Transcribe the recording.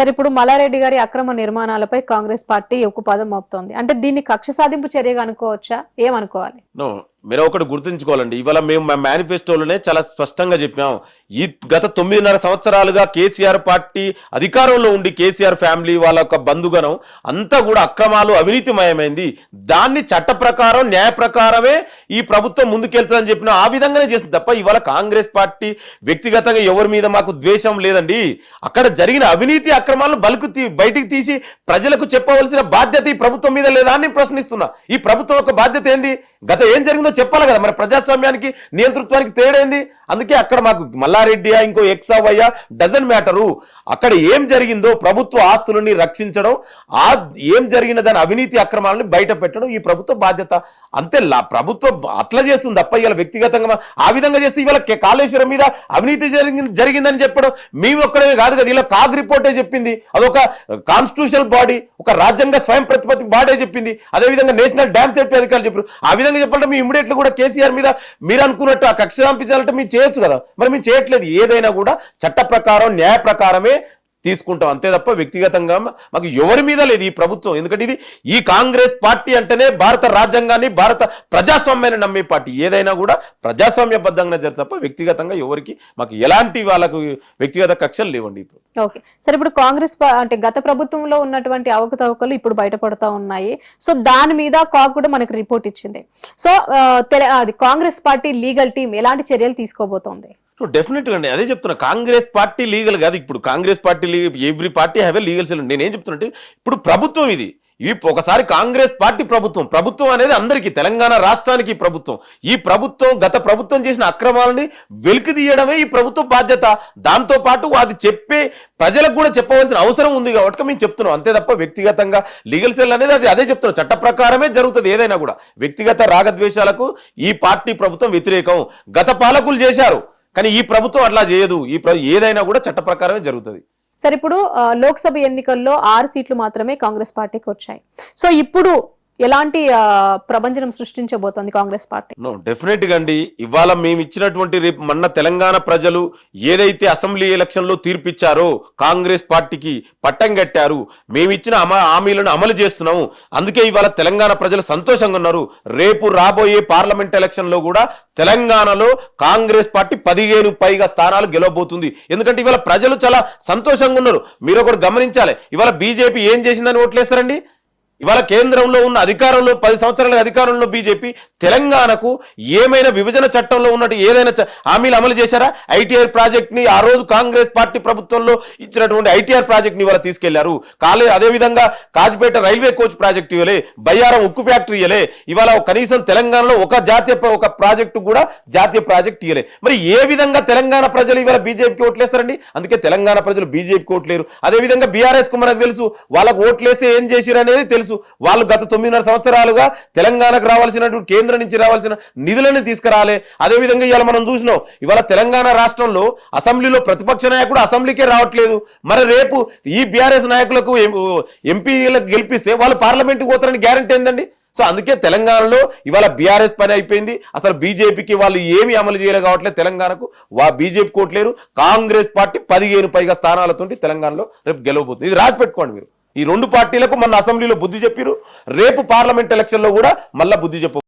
సరే ఇప్పుడు మల్లారెడ్డి గారి అక్రమ నిర్మాణాలపై కాంగ్రెస్ పార్టీ ఎక్కువ మోపుతోంది. అంటే దీన్ని కక్ష సాధింపు చర్యగా అనుకోవచ్చా? ఏమనుకోవాలి? మీరు ఒకటి గుర్తుంచుకోవాలండి. ఇవాళ మేము మా మేనిఫెస్టోలోనే చాలా స్పష్టంగా చెప్పాం ఈ గత తొమ్మిదిన్నర సంవత్సరాలుగా కేసీఆర్ పార్టీ అధికారంలో ఉండి కేసీఆర్ ఫ్యామిలీ వాళ్ళ యొక్క బంధుగణం అంతా కూడా అక్రమాలు అవినీతిమయమైంది. దాన్ని చట్ట ప్రకారం న్యాయ ప్రకారమే ఈ ప్రభుత్వం ముందుకెళ్తుందని చెప్పిన ఆ విధంగానే చేస్తుంది తప్ప ఇవాళ కాంగ్రెస్ పార్టీ వ్యక్తిగతంగా ఎవరి మీద మాకు ద్వేషం లేదండి. అక్కడ జరిగిన అవినీతి అక్రమాలను బలుకు బయటికి తీసి ప్రజలకు చెప్పవలసిన బాధ్యత ఈ ప్రభుత్వం మీద లేదా అని ప్రశ్నిస్తున్నా. ఈ ప్రభుత్వం యొక్క బాధ్యత ఏంది? గత ఏం జరిగిందో చెప్పాలి కదా. మరి ప్రజాస్వామ్యానికి నియంతృత్వానికి తేడైంది అందుకే అక్కడ మాకు మల్లారెడ్డి ఇంకో ఎక్స్ డజన్ మ్యాటరు. అక్కడ ఏం జరిగిందో ప్రభుత్వ ఆస్తులని రక్షించడం ఆ ఏం జరిగిన దాని అవినీతి అక్రమాలని బయట పెట్టడం ఈ ప్రభుత్వ బాధ్యత. అంతే ప్రభుత్వం అట్లా చేస్తుంది తప్ప ఇవాళ వ్యక్తిగతంగా ఆ విధంగా చేస్తే ఇవాళ కాళేశ్వరం మీద అవినీతి జరిగింది జరిగిందని చెప్పడం మేము ఒక్కడమే కాదు కదా. ఇలా కాగ్ రిపోర్టే చెప్పింది. అదొక కాన్స్టిట్యూషనల్ బాడీ ఒక రాజ్యాంగ స్వయం ప్రతిపత్తి బాడీ చెప్పింది. అదేవిధంగా నేషనల్ డ్యామ్ సేఫ్టీ అధికారులు చెప్పారు. ఆ విధంగా చెప్పాలంటే మీ ఇమ్మీడియట్లీ కూడా కేసీఆర్ మీద మీరు అనుకున్నట్టు ఆ కక్ష పంపించాలంటే మీరు చేయొచ్చు కదా. మరి మీరు చేయట్లేదు. ఏదైనా కూడా చట్ట ప్రకారం న్యాయ ప్రకారమే తీసుకుంటాం. అంతే తప్ప వ్యక్తిగతంగా మాకు ఎవరి మీద లేదు ఈ ప్రభుత్వం. ఎందుకంటే ఇది ఈ కాంగ్రెస్ పార్టీ అంటేనే భారత రాజ్యాంగాన్ని భారత ప్రజాస్వామ్యాన్ని నమ్మే పార్టీ. ఏదైనా కూడా ప్రజాస్వామ్యబద్ధంగా జరు తప్ప వ్యక్తిగతంగా ఎవరికి మాకు ఎలాంటి వాళ్ళకు వ్యక్తిగత కక్షలు లేవండి ఇప్పుడు. ఓకే. సరే ఇప్పుడు కాంగ్రెస్ అంటే గత ప్రభుత్వంలో ఉన్నటువంటి అవకతవకలు ఇప్పుడు బయటపడతా ఉన్నాయి. సో దాని మీద కాక్ కూడా మనకు రిపోర్ట్ ఇచ్చింది. సో తెల- అది కాంగ్రెస్ పార్టీ లీగల్ టీం ఎలాంటి చర్యలు తీసుకోబోతోంది? సో డెఫినెట్గా అండి. అదే చెప్తున్నా. కాంగ్రెస్ పార్టీ లీగల్ కాదు ఇప్పుడు. Congress party legal every party have a legal cell. నేనేం చెప్తున్నా ఇప్పుడు ప్రభుత్వం ఇది. ఇవి ఒకసారి కాంగ్రెస్ పార్టీ ప్రభుత్వం. ప్రభుత్వం అనేది అందరికీ తెలంగాణ రాష్ట్రానికి ప్రభుత్వం. ఈ ప్రభుత్వం గత ప్రభుత్వం చేసిన అక్రమాలని వెలికి తీయడమే ఈ ప్రభుత్వ బాధ్యత. దాంతో పాటు అది చెప్పే ప్రజలకు కూడా చెప్పవలసిన అవసరం ఉంది కాబట్టి మేము చెప్తున్నాం. అంతే తప్ప వ్యక్తిగతంగా లీగల్ సెల్ అనేది అది అదే చెప్తున్నాం. చట్ట ప్రకారమే జరుగుతుంది ఏదైనా కూడా. వ్యక్తిగత రాగద్వేషాలకు ఈ పార్టీ ప్రభుత్వం వ్యతిరేకం. గత పాలకులు చేశారు. కానీ ఈ ప్రభుత్వం అట్లా చేయదు. ఈ ఏదైనా కూడా చట్ట ప్రకారమే జరుగుతుంది. సరే ఇప్పుడు లోక్సభ ఎన్నికల్లో ఆరు సీట్లు మాత్రమే కాంగ్రెస్ పార్టీకి వచ్చాయి. సో ఇప్పుడు ఎలాంటి ప్రపంచం ప్రభంజనం సృష్టించబోతోంది కాంగ్రెస్ పార్టీ? నో డెఫినెట్గా అండి. ఇవాళ మేము ఇచ్చినటువంటి రేపు మొన్న తెలంగాణ ప్రజలు ఏదైతే అసెంబ్లీ ఎలక్షన్లో తీర్పిచ్చారో కాంగ్రెస్ పార్టీకి పట్టం కట్టారు. మేము ఇచ్చిన అమ హామీలను అమలు చేస్తున్నాము. అందుకే ఇవాళ తెలంగాణ ప్రజలు సంతోషంగా ఉన్నారు. రేపు రాబోయే పార్లమెంట్ ఎలక్షన్లో కూడా తెలంగాణలో కాంగ్రెస్ పార్టీ పదిహేను పైగా స్థానాలు గెలవబోతుంది. ఎందుకంటే ఇవాళ ప్రజలు చాలా సంతోషంగా ఉన్నారు. మీరు ఒకటి గమనించాలి. ఇవాళ బీజేపీ ఏం చేసిందని ఓట్లేస్తారండి? ఇవాళ కేంద్రంలో ఉన్న అధికారంలో పది సంవత్సరాల అధికారంలో బీజేపీ తెలంగాణకు ఏమైనా విభజన చట్టంలో ఉన్నట్టు ఏదైనా హామీలు అమలు చేశారా? ఐటీఆర్ ప్రాజెక్ట్ని ఆ రోజు కాంగ్రెస్ పార్టీ ప్రభుత్వంలో ఇచ్చినటువంటి ఐటీఆర్ ప్రాజెక్ట్ని ఇవాళ తీసుకెళ్ళారు. కాలే అదేవిధంగా కాజ్పేట రైల్వే కోచ్ ప్రాజెక్ట్ ఇవ్వలే బయ్యారం ఉక్కు ఫ్యాక్టరీ ఇవ్వలే ఇవాళ కనీసం తెలంగాణలో ఒక జాతీయ ఒక ప్రాజెక్టు కూడా జాతీయ ప్రాజెక్ట్ ఇవ్వలే. మరి ఏ విధంగా తెలంగాణ ప్రజలు ఇవాళ బీజేపీకి ఓట్లేస్తారండి? అందుకే తెలంగాణ ప్రజలు బీజేపీకి ఓట్లేరు. అదేవిధంగా బీఆర్ఎస్కు మనకు తెలుసు వాళ్ళకు ఓట్లేస్తే ఏం చేసిరనేది అనేది తెలుసు. వాళ్ళు గత తొమ్మిదిన్నర సంవత్సరాలుగా తెలంగాణకు రావాల్సినటువంటి కేంద్రం నుంచి రావాల్సిన నిధులను తీసుకురాలే. అదేవిధంగా ఇవాళ మనం చూసినాం ఇవాళ తెలంగాణ రాష్ట్రంలో అసెంబ్లీలో ప్రతిపక్ష నాయకుడు అసెంబ్లీకే రావట్లేదు. మరి రేపు ఈ బీఆర్ఎస్ నాయకులకు ఎంపీలకు గెలిపిస్తే వాళ్ళు పార్లమెంట్కి పోతారని గ్యారంటీ ఏందండి? సో అందుకే తెలంగాణలో ఇవాళ బీఆర్ఎస్ పని అయిపోయింది. అసలు బీజేపీకి వాళ్ళు ఏమి అమలు చేయలేదు కావట్లేదు తెలంగాణకు. వా బీజేపీ కోట్లేరు. కాంగ్రెస్ పార్టీ పదిహేను పైగా స్థానాలతో తెలంగాణలో రేపు గెలవబోతుంది. ఇది రాసి పెట్టుకోండి మీరు. ఈ రెండు పార్టీలకు మొన్న అసెంబ్లీలో బుద్ధి చెప్పిరు. రేపు పార్లమెంట్ ఎలక్షన్లో కూడా మళ్ళా బుద్ధి చెప్పు